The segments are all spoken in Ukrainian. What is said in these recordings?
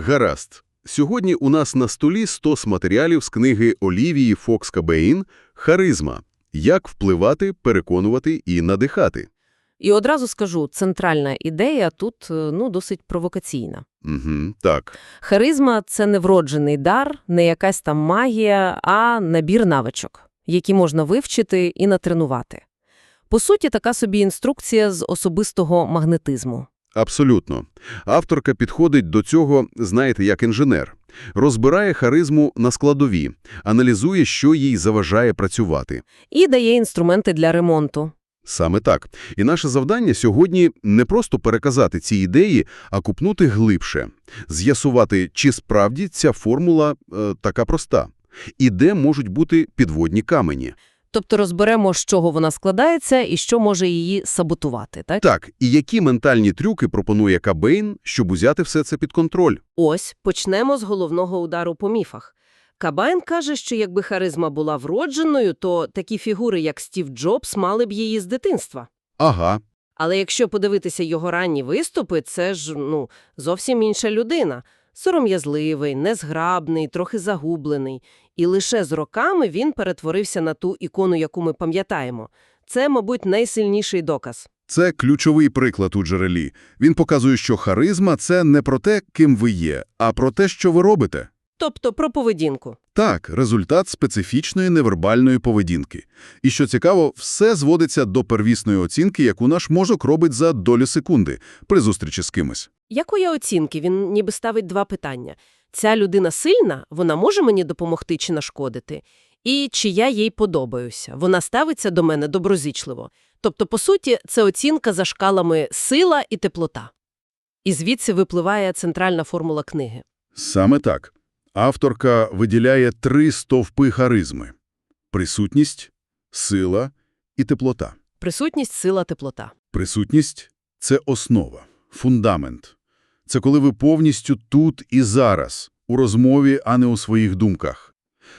Гаразд. Сьогодні у нас на столі стос матеріалів з книги Олівії Фокс Кабеїн «Харизма. Як впливати, переконувати і надихати». І одразу скажу, центральна ідея тут е, ну, досить провокаційна. Угу, так. Харизма – це не вроджений дар, не якась там магія, а набір навичок, які можна вивчити і натренувати. По суті, така собі інструкція з особистого магнетизму. Абсолютно. Авторка підходить до цього, знаєте, як інженер. Розбирає харизму на складові, аналізує, що їй заважає працювати. І дає інструменти для ремонту. Саме так. І наше завдання сьогодні не просто переказати ці ідеї, а купнути глибше. З'ясувати, чи справді ця формула е, така проста. І де можуть бути підводні камені. Тобто розберемо, з чого вона складається і що може її саботувати. Так? Так, і які ментальні трюки пропонує Кабейн, щоб узяти все це під контроль? Ось, почнемо з головного удару по міфах. Кабайн каже, що якби харизма була вродженою, то такі фігури, як Стів Джобс, мали б її з дитинства. Ага, Але якщо подивитися його ранні виступи, це ж, ну, зовсім інша людина. Сором'язливий, незграбний, трохи загублений. І лише з роками він перетворився на ту ікону, яку ми пам'ятаємо. Це, мабуть, найсильніший доказ. Це ключовий приклад у джерелі. Він показує, що харизма – це не про те, ким ви є, а про те, що ви робите. Тобто про поведінку. Так, результат специфічної невербальної поведінки. І що цікаво, все зводиться до первісної оцінки, яку наш мозок робить за долю секунди при зустрічі з кимось. Якої оцінки? Він ніби ставить два питання. Ця людина сильна, вона може мені допомогти чи нашкодити? І чи я їй подобаюся? Вона ставиться до мене доброзичливо. Тобто, по суті, це оцінка за шкалами сила і теплота. І звідси випливає центральна формула книги. Саме так. Авторка виділяє три стовпи харизми – присутність, сила і теплота. Присутність, сила, теплота. Присутність – це основа, фундамент. Це коли ви повністю тут і зараз, у розмові, а не у своїх думках.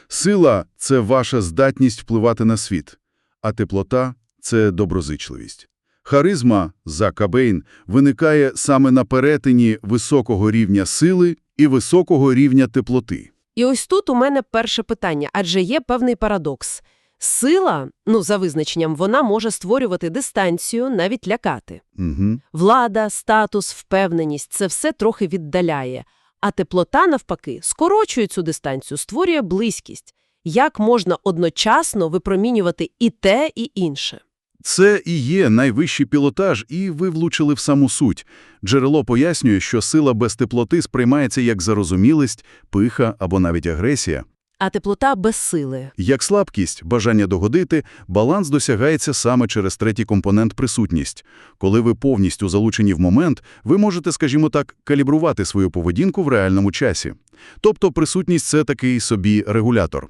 Сила – це ваша здатність впливати на світ, а теплота – це доброзичливість. Харизма, за Кабейн, виникає саме на перетині високого рівня сили і високого рівня теплоти. І ось тут у мене перше питання, адже є певний парадокс. Сила, ну, за визначенням, вона може створювати дистанцію, навіть лякати. Угу. Влада, статус, впевненість – це все трохи віддаляє. А теплота, навпаки, скорочує цю дистанцію, створює близькість. Як можна одночасно випромінювати і те, і інше? Це і є найвищий пілотаж, і ви влучили в саму суть. Джерело пояснює, що сила без теплоти сприймається як зарозумілість, пиха або навіть агресія. А теплота без сили. Як слабкість, бажання догодити, баланс досягається саме через третій компонент – присутність. Коли ви повністю залучені в момент, ви можете, скажімо так, калібрувати свою поведінку в реальному часі. Тобто присутність – це такий собі регулятор.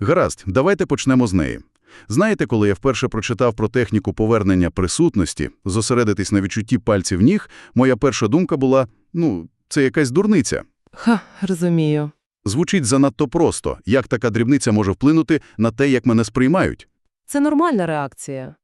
Гаразд, давайте почнемо з неї. Знаєте, коли я вперше прочитав про техніку повернення присутності, зосередитись на відчутті пальців ніг, моя перша думка була, ну, це якась дурниця. Ха, розумію. Звучить занадто просто, як така дрібниця може вплинути на те, як мене сприймають. Це нормальна реакція.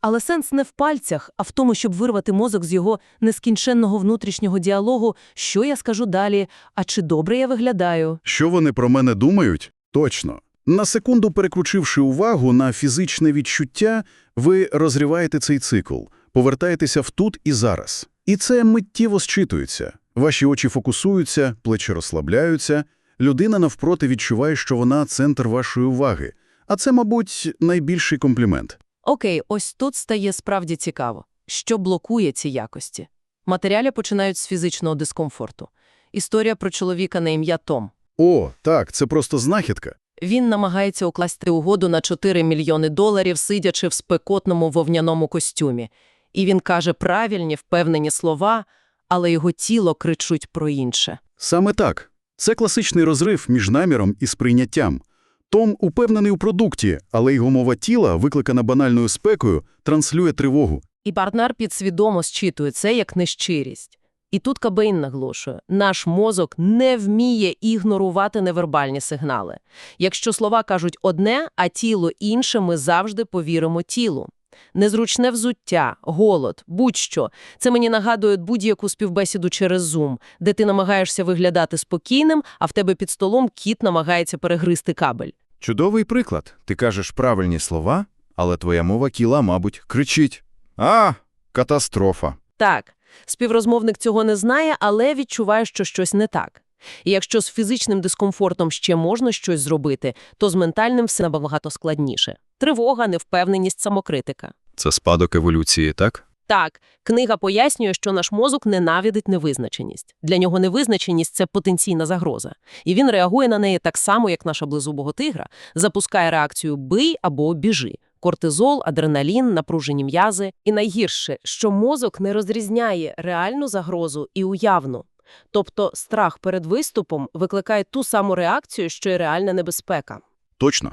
Але сенс не в пальцях, а в тому, щоб вирвати мозок з його нескінченного внутрішнього діалогу, що я скажу далі, а чи добре я виглядаю. Що вони про мене думають? Точно. На секунду переключивши увагу на фізичне відчуття, ви розриваєте цей цикл, повертаєтеся в тут і зараз. І це миттєво зчитується. Ваші очі фокусуються, плечі розслабляються, людина навпроти відчуває, що вона – центр вашої уваги. А це, мабуть, найбільший комплімент. Окей, ось тут стає справді цікаво. Що блокує ці якості? Матеріалі починають з фізичного дискомфорту. Історія про чоловіка на ім'я Том. О, так, це просто знахідка. Він намагається укласти угоду на 4 мільйони доларів, сидячи в спекотному вовняному костюмі. І він каже правильні, впевнені слова, але його тіло кричуть про інше. Саме так. Це класичний розрив між наміром і сприйняттям. Том упевнений у продукті, але його мова тіла, викликана банальною спекою, транслює тривогу. І партнер підсвідомо зчитує це як нещирість. І тут Кабейн наголошує, наш мозок не вміє ігнорувати невербальні сигнали. Якщо слова кажуть одне, а тіло інше, ми завжди повіримо тілу. Незручне взуття, голод, будь-що. Це мені нагадує будь-яку співбесіду через Zoom, де ти намагаєшся виглядати спокійним, а в тебе під столом кіт намагається перегризти кабель. Чудовий приклад. Ти кажеш правильні слова, але твоя мова кіла, мабуть, кричить. А, катастрофа. Так, співрозмовник цього не знає, але відчуває, що щось не так. І якщо з фізичним дискомфортом ще можна щось зробити, то з ментальним все набагато складніше. Тривога, невпевненість, самокритика. Це спадок еволюції, так? Так, книга пояснює, що наш мозок ненавидить невизначеність. Для нього невизначеність – це потенційна загроза. І він реагує на неї так само, як наша близубого тигра, запускає реакцію «бий» або «біжи». Кортизол, адреналін, напружені м'язи. І найгірше, що мозок не розрізняє реальну загрозу і уявну. Тобто страх перед виступом викликає ту саму реакцію, що й реальна небезпека. Точно.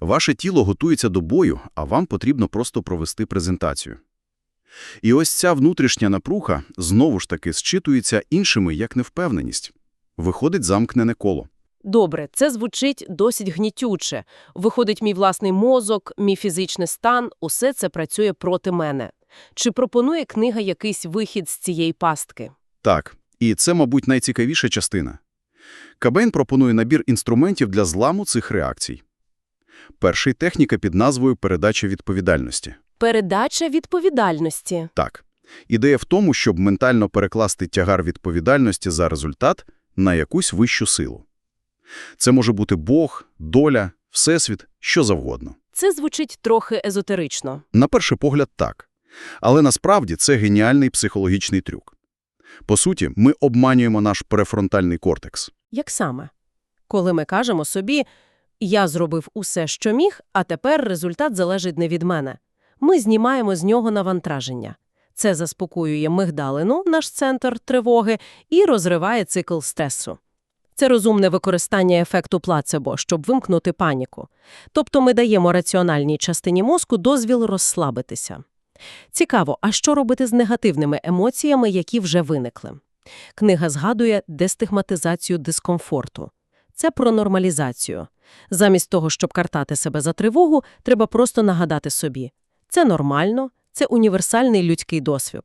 Ваше тіло готується до бою, а вам потрібно просто провести презентацію. І ось ця внутрішня напруга знову ж таки зчитується іншими як невпевненість. Виходить замкнене коло. Добре, це звучить досить гнітюче. Виходить, мій власний мозок, мій фізичний стан – усе це працює проти мене. Чи пропонує книга якийсь вихід з цієї пастки? Так, і це, мабуть, найцікавіша частина. Кабейн пропонує набір інструментів для зламу цих реакцій. Перший – техніка під назвою «передача відповідальності». Передача відповідальності. Так. Ідея в тому, щоб ментально перекласти тягар відповідальності за результат на якусь вищу силу. Це може бути Бог, доля, всесвіт, що завгодно. Це звучить трохи езотерично. На перший погляд так. Але насправді це геніальний психологічний трюк. По суті, ми обманюємо наш префронтальний кортекс. Як саме? Коли ми кажемо собі «я зробив усе, що міг, а тепер результат залежить не від мене». Ми знімаємо з нього навантаження. Це заспокоює мигдалину, наш центр тривоги, і розриває цикл стресу. Це розумне використання ефекту плацебо, щоб вимкнути паніку. Тобто ми даємо раціональній частині мозку дозвіл розслабитися. Цікаво, а що робити з негативними емоціями, які вже виникли? Книга згадує дестигматизацію дискомфорту. Це про нормалізацію. Замість того, щоб картати себе за тривогу, треба просто нагадати собі. Це нормально, це універсальний людський досвід.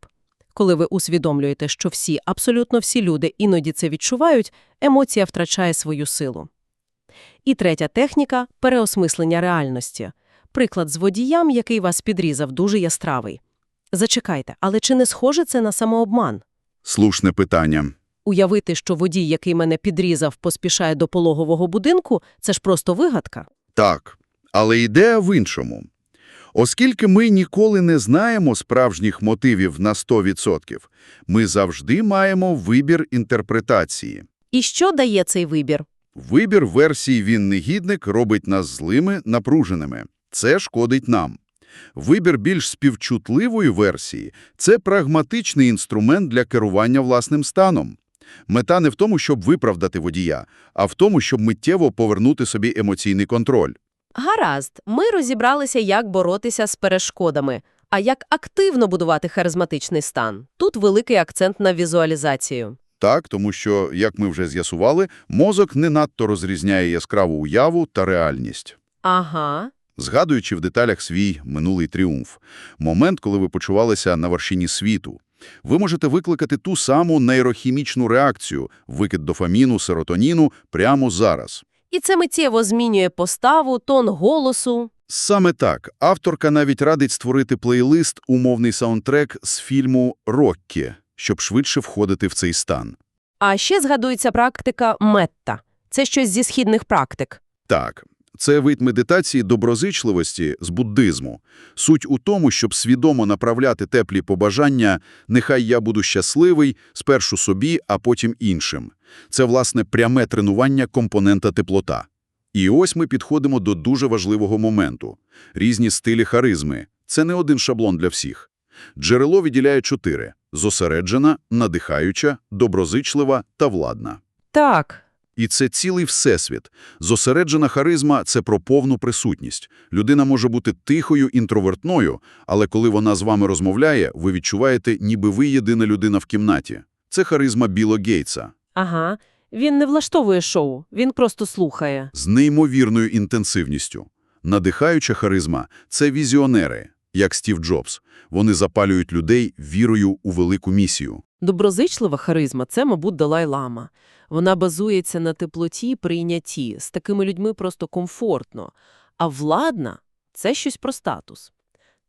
Коли ви усвідомлюєте, що всі, абсолютно всі люди іноді це відчувають, емоція втрачає свою силу. І третя техніка – переосмислення реальності. Приклад з водіям, який вас підрізав, дуже яскравий. Зачекайте, але чи не схоже це на самообман? Слушне питання. Уявити, що водій, який мене підрізав, поспішає до пологового будинку – це ж просто вигадка. Так, але ідея в іншому. Оскільки ми ніколи не знаємо справжніх мотивів на 100%, ми завжди маємо вибір інтерпретації. І що дає цей вибір? Вибір версії «він негідник» робить нас злими, напруженими. Це шкодить нам. Вибір більш співчутливої версії – це прагматичний інструмент для керування власним станом. Мета не в тому, щоб виправдати водія, а в тому, щоб миттєво повернути собі емоційний контроль. Гаразд, ми розібралися, як боротися з перешкодами. А як активно будувати харизматичний стан? Тут великий акцент на візуалізацію. Так, тому що, як ми вже з'ясували, мозок не надто розрізняє яскраву уяву та реальність. Ага. Згадуючи в деталях свій минулий тріумф, момент, коли ви почувалися на вершині світу, ви можете викликати ту саму нейрохімічну реакцію – викид дофаміну, серотоніну прямо зараз. І це миттєво змінює поставу, тон голосу. Саме так, авторка навіть радить створити плейлист, умовний саундтрек з фільму «Роккі», щоб швидше входити в цей стан. А ще згадується практика метта. Це щось зі східних практик. Так, це вид медитації доброзичливості з буддизму. Суть у тому, щоб свідомо направляти теплі побажання «нехай я буду щасливий» спершу собі, а потім іншим. Це, власне, пряме тренування компонента теплота. І ось ми підходимо до дуже важливого моменту. Різні стилі харизми. Це не один шаблон для всіх. Джерело відділяє чотири – зосереджена, надихаюча, доброзичлива та владна. Так. І це цілий всесвіт. Зосереджена харизма – це про повну присутність. Людина може бути тихою, інтровертною, але коли вона з вами розмовляє, ви відчуваєте, ніби ви єдина людина в кімнаті. Це харизма Білла Гейтса. Ага. Він не влаштовує шоу, він просто слухає. З неймовірною інтенсивністю. Надихаюча харизма – це візіонери. як Стів Джобс. Вони запалюють людей вірою у велику місію. Доброзичлива харизма – це, мабуть, Далай-Лама. Вона базується на теплоті прийнятті. З такими людьми просто комфортно. А владна – це щось про статус.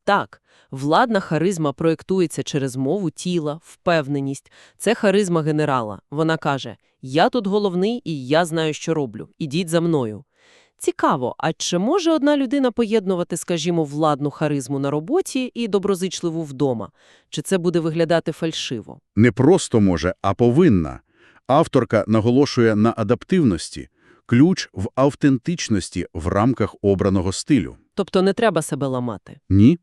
Так, владна харизма проєктується через мову тіла, впевненість. Це харизма генерала. Вона каже «Я тут головний і я знаю, що роблю. Ідіть за мною». Цікаво, а чи може одна людина поєднувати, скажімо, владну харизму на роботі і доброзичливу вдома? Чи це буде виглядати фальшиво? Не просто може, а повинна. Авторка наголошує на адаптивності, ключ в автентичності в рамках обраного стилю. Тобто не треба себе ламати. Ні.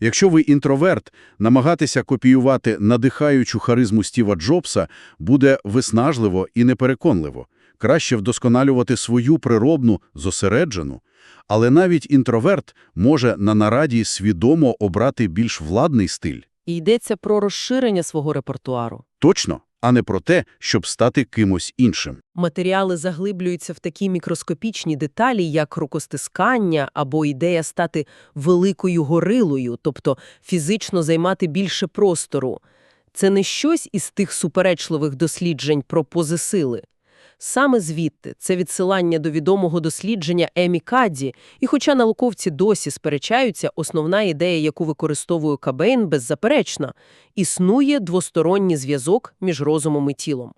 Якщо ви інтроверт, намагатися копіювати надихаючу харизму Стіва Джобса буде виснажливо і непереконливо. Краще вдосконалювати свою природну, зосереджену. Але навіть інтроверт може на нараді свідомо обрати більш владний стиль. І йдеться про розширення свого репертуару. Точно, а не про те, щоб стати кимось іншим. Матеріали заглиблюються в такі мікроскопічні деталі, як рукостискання або ідея стати великою горилою, тобто фізично займати більше простору. Це не щось із тих суперечливих досліджень про позисили. Саме звідти це відсилання до відомого дослідження Емі Кадді, і хоча науковці досі сперечаються, основна ідея, яку використовує Кабейн, беззаперечна – існує двосторонній зв'язок між розумом і тілом.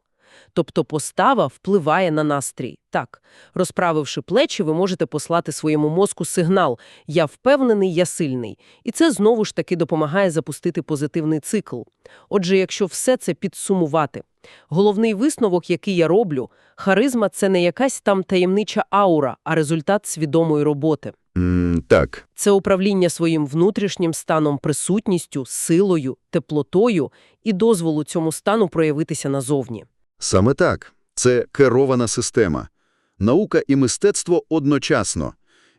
Тобто постава впливає на настрій. Так, розправивши плечі, ви можете послати своєму мозку сигнал «я впевнений, я сильний». І це знову ж таки допомагає запустити позитивний цикл. Отже, якщо все це підсумувати, головний висновок, який я роблю, харизма – це не якась там таємнича аура, а результат свідомої роботи. М, так. Це управління своїм внутрішнім станом, присутністю, силою, теплотою і дозволу цьому стану проявитися назовні. Саме так. Це керована система. Наука і мистецтво одночасно.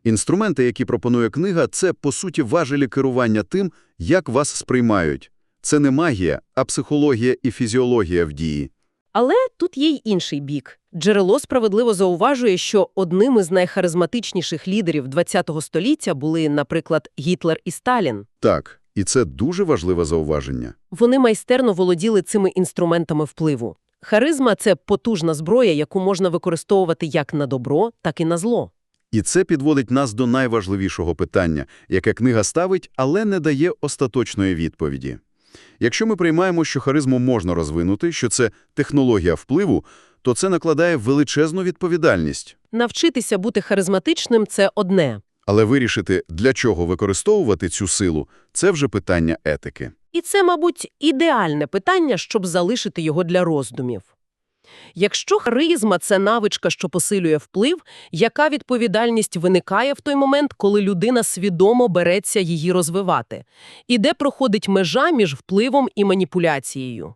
Інструменти, які пропонує книга, це, по суті, важелі керування тим, як вас сприймають. Це не магія, а психологія і фізіологія в дії. Але тут є й інший бік. Джерело справедливо зауважує, що одним із найхаризматичніших лідерів ХХ століття були, наприклад, Гітлер і Сталін. Так, і це дуже важливе зауваження. Вони майстерно володіли цими інструментами впливу. Харизма – це потужна зброя, яку можна використовувати як на добро, так і на зло. І це підводить нас до найважливішого питання, яке книга ставить, але не дає остаточної відповіді. Якщо ми приймаємо, що харизму можна розвинути, що це технологія впливу, то це накладає величезну відповідальність. Навчитися бути харизматичним – це одне. Але вирішити, для чого використовувати цю силу – це вже питання етики. І це, мабуть, ідеальне питання, щоб залишити його для роздумів. Якщо харизма – це навичка, що посилює вплив, яка відповідальність виникає в той момент, коли людина свідомо береться її розвивати? І де проходить межа між впливом і маніпуляцією?